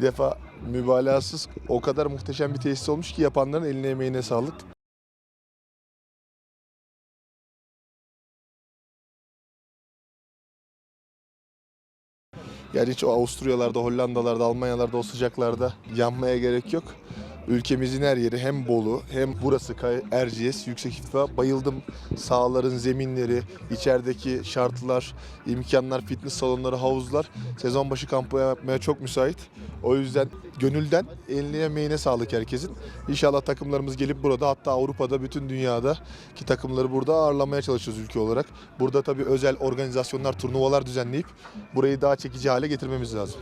Bir defa mübalağasız o kadar muhteşem bir tesis olmuş ki yapanların eline emeğine sağlık. Yani hiç o Avusturyalarda, Hollandalarda, Almanyalarda o sıcaklarda yanmaya gerek yok. Ülkemizin her yeri hem Bolu hem burası Erciyes yüksek irtifa. Bayıldım sahaların zeminleri, içerideki şartlar, imkanlar, fitness salonları, havuzlar sezon başı kampı yapmaya çok müsait. O yüzden gönülden eline emeğine sağlık herkesin. İnşallah takımlarımız gelip burada hatta Avrupa'da bütün dünyada ki takımları burada ağırlamaya çalışıyoruz ülke olarak. Burada tabii özel organizasyonlar, turnuvalar düzenleyip burayı daha çekici hale getirmemiz lazım.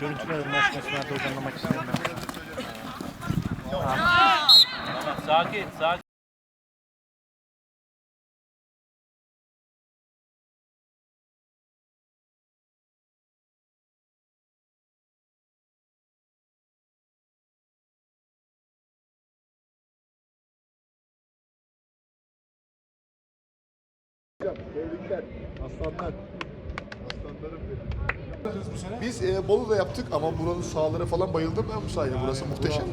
Görüntüleri maç maçlarda uzanlamak istiyorum ben. Sakin, sakin. Aslanlar. Biz e, Bolu'da yaptık ama buranın sahalara falan bayıldım ben bu sahaya. Burası muhteşem.